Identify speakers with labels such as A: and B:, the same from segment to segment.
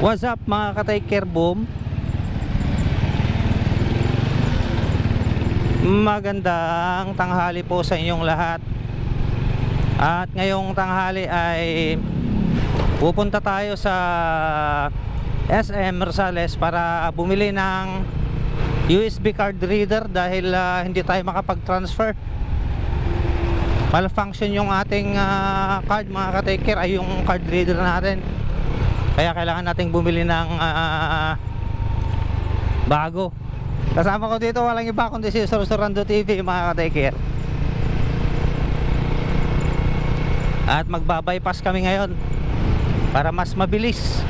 A: What's up mga ka-Tiker Boom? Magandang tanghali po sa inyong lahat. At ngayong tanghali ay Pupunta tayo sa SM Rosales para bumili ng USB card reader dahil ah, hindi tayo makapag-transfer. Malfunction yung ating ah, card mga ka-taker ay yung card reader natin kaya kailangan nating bumili ng ah, bago. Kasama ko dito walang iba kundi si Sorsorando TV mga ka-taker at magbabypass kami ngayon para mas mabilis.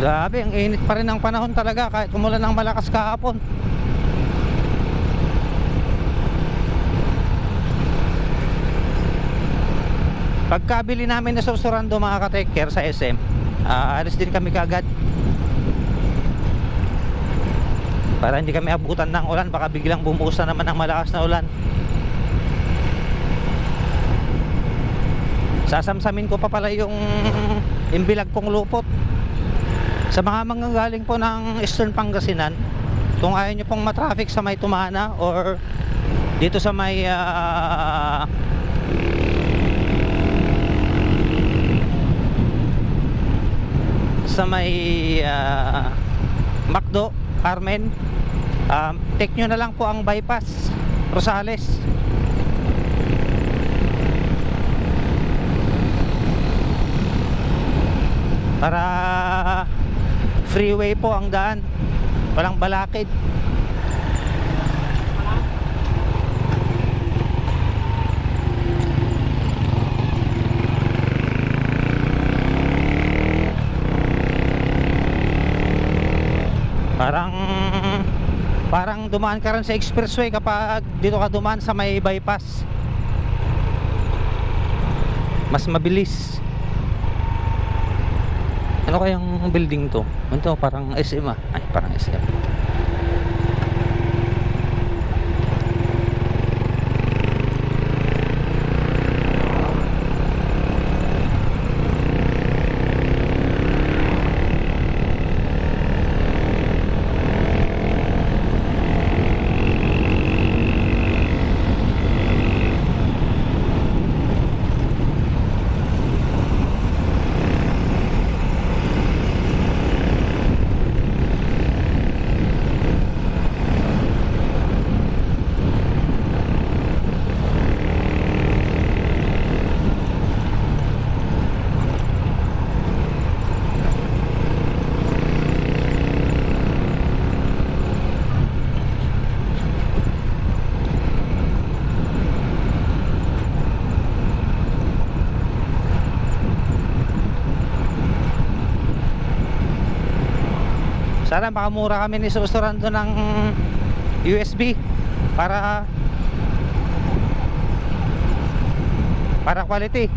A: Grabe ang init pa rin ng panahon talaga kahit umulan ng malakas kahapon. Pagkabili namin na susurando mga ka-taker sa SM, ah, alis din kami kagad. Para hindi kami abutan ng ulan, baka biglang bumuhos na naman ng malakas na ulan. Sasamsamin ko pa pala yung imbilag kong lupot. Sa mga manggagaling po ng Eastern Pangasinan, kung ayaw nyo pong matraffic sa may Tumana or dito sa may ah, sa may ah, Macdo, Carmen. Um, take nyo na lang po ang bypass Rosales. Para freeway po ang daan. Walang balakid Parang parang dumaan ka rin sa expressway kapag dito ka dumaan sa may bypass. Mas mabilis. Ano kayang building to? Ito parang SM ah. Ay, parang SM. Sana makamura kami ni Susurando ng USB para para quality.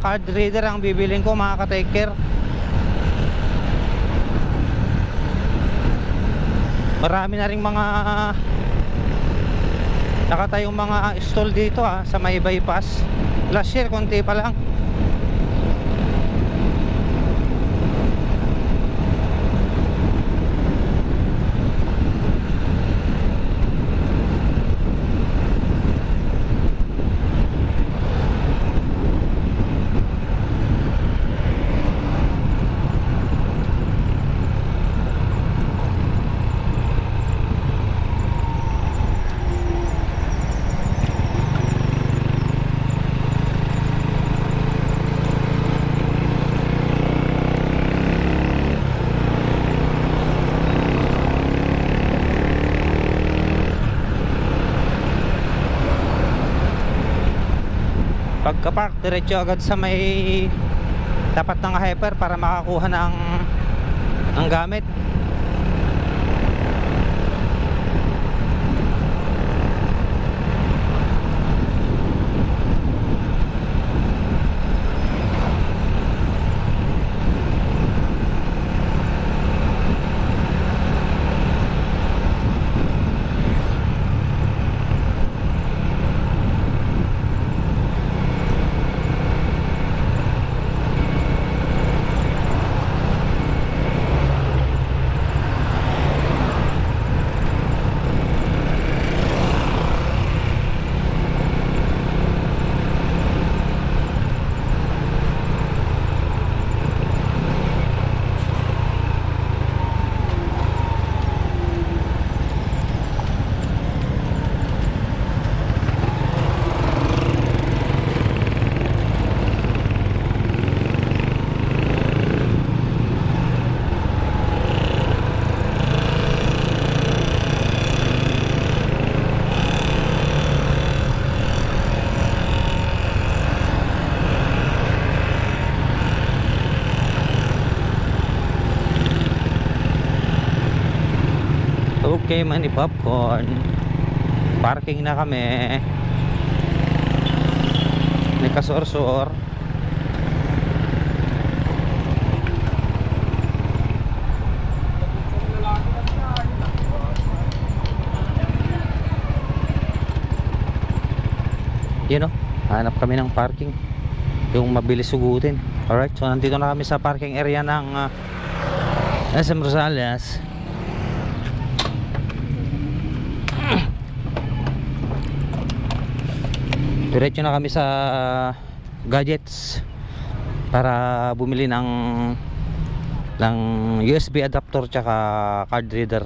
A: Card reader ang bibiling ko mga ka-taker. Marami na rin mga nakatayong mga stall dito ah, sa may bypass last year konti pa lang pagka-park diretso agad sa may tapat ng hyper para makakuha ng ang gamit Okay, mani popcorn. Parking na kami. May kasor-sor. Yun o, hanap kami ng parking. Yung mabilis sugutin. Alright, so nandito na kami sa parking area ng ah, SM Rosales. Diretso na kami sa gadgets para bumili ng ng USB adapter tsaka card reader.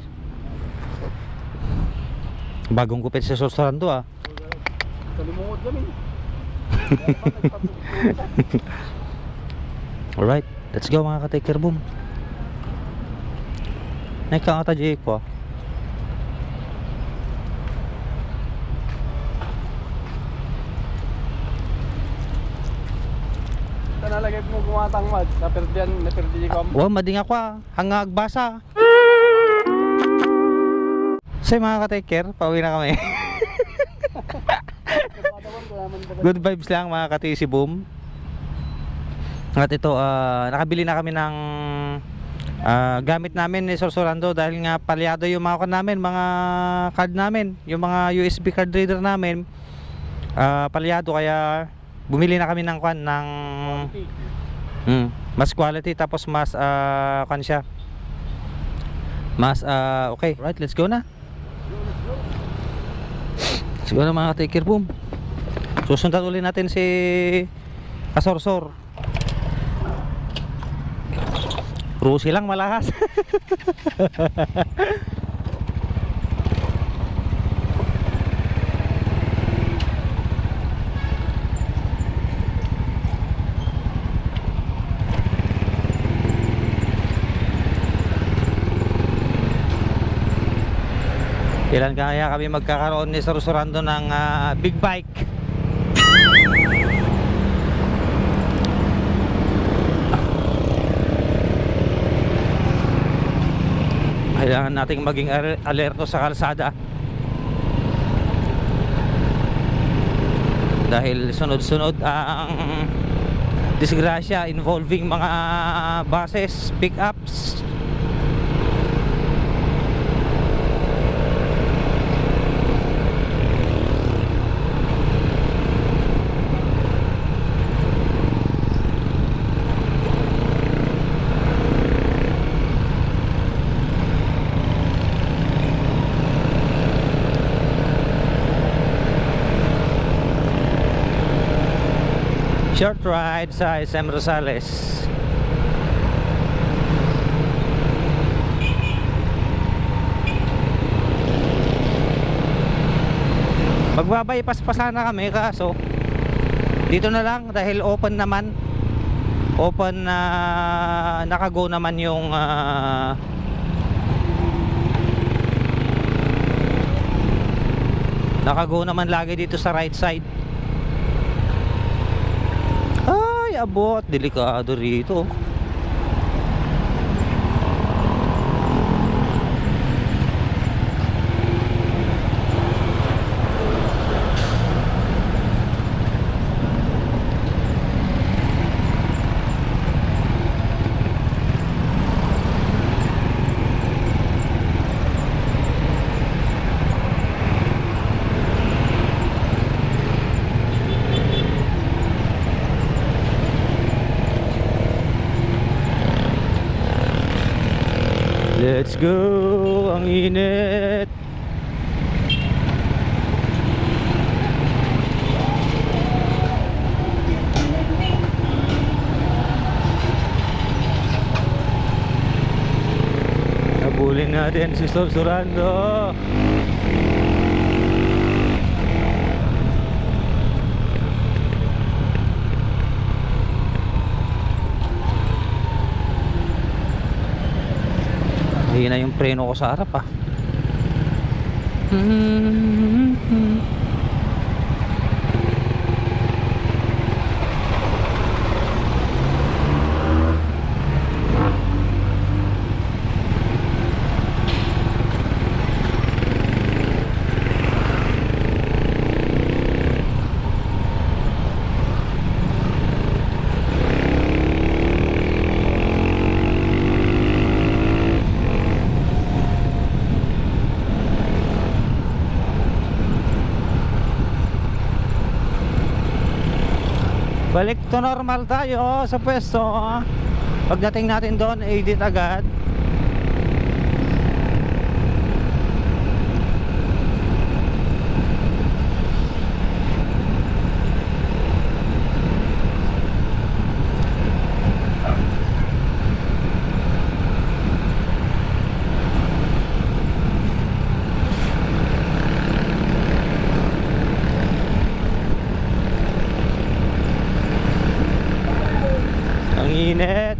A: Bagong gupit sa susuran to ah.
B: Kalimungot kami.
A: Alright, let's go mga ka-taker boom. Nakakata Jake po.
B: Ito nalagay mo gumatang mad. Napirdihan, napirdi ko.
A: Wow, mading ako ah. Hangag basa. So mga ka-taker, pauwi na kami. Good vibes lang mga ka-TC boom. At ito, ah, nakabili na kami ng ah, gamit namin ni Sir Sorando dahil nga palyado yung mga namin, mga card namin, yung mga USB card reader namin. ah, palyado kaya bumili na kami ng kwan ng Mm, mas quality tapos mas ah kan siya. Mas ah okay, right, let's go na. Let's go na mga take care boom. Susundan ulit natin si Kasorsor. Rusi lang malahas. Kailan kaya kami magkakaroon ni Sir Sorando ng ah, big bike? Kailangan nating maging al- alerto sa kalsada. dahil sunod-sunod ang disgrasya involving mga buses, pick-ups short ride sa SM Rosales. Magbabaypas pa sana kami kaso dito na lang dahil open naman. Open na nakago naman yung ah, nakago naman lagi dito sa right side ay abot delikado rito Let's go! Ang init! Habulin natin si Sorsorando! Hina yung preno ko sa harap ah. Balik to normal tayo sa pwesto. Pagdating natin doon, edit agad. Ang init.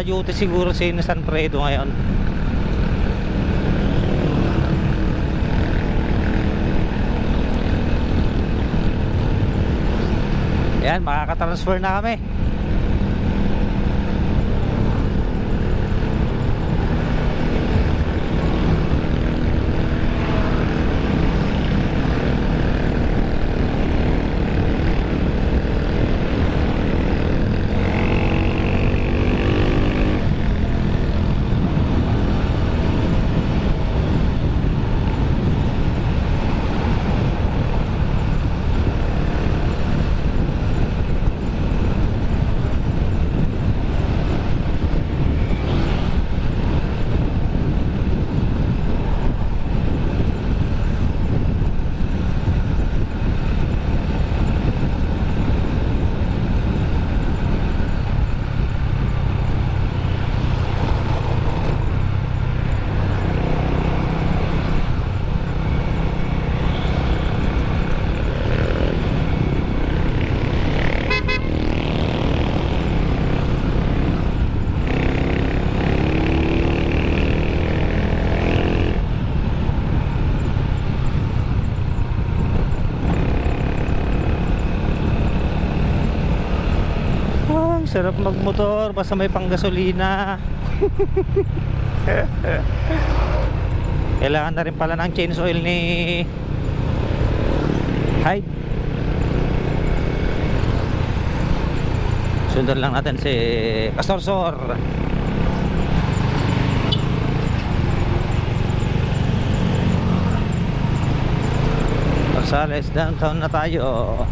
A: Naka-duty siguro si San Fredo ngayon. Yan, makaka-transfer na kami. Sarap magmotor basta may panggasolina. Kailangan na rin pala ng change oil ni Hyde. Sundan lang natin si Pastor Sor. Rosales, downtown na tayo.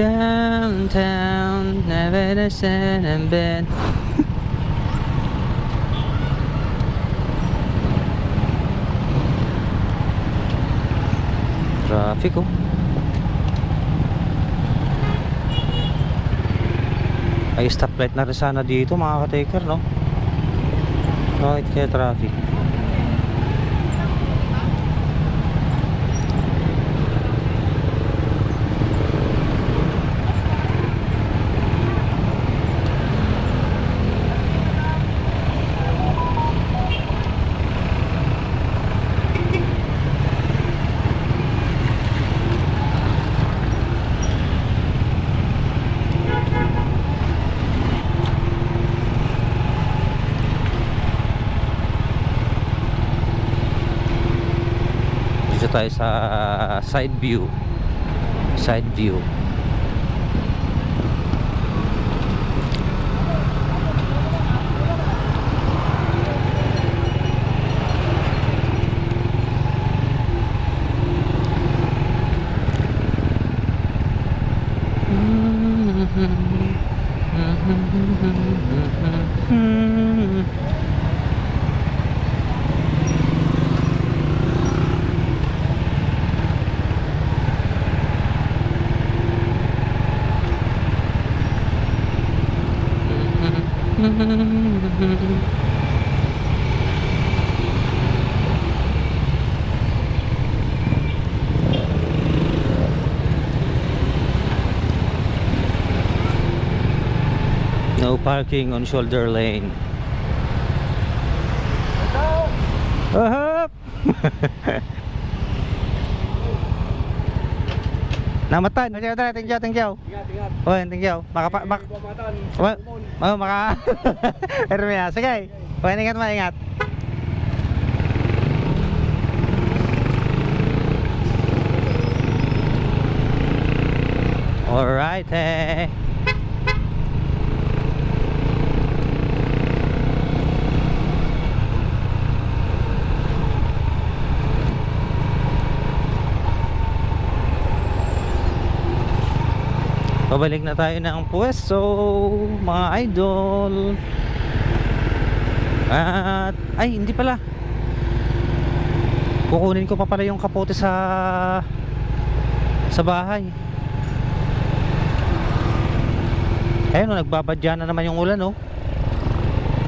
A: Downtown, never the sand and bed. Traffic oh. Ay stoplight na rin sana dito mga ka-taker no. Bakit kaya traffic? Tayo sa side view. Side view. No parking on shoulder lane. Ahap! Namatan. Thank you, thank you, thank you. Oh, thank you. Makapa, mak, oh, maka... Hermia, sige. O, ingat mo, ingat. Alright, eh. Pabalik na tayo ng pwesto, mga idol. At, ay, hindi pala. Kukunin ko pa pala yung kapote sa sa bahay. Ayun, oh, nagbabadya na naman yung ulan, oh.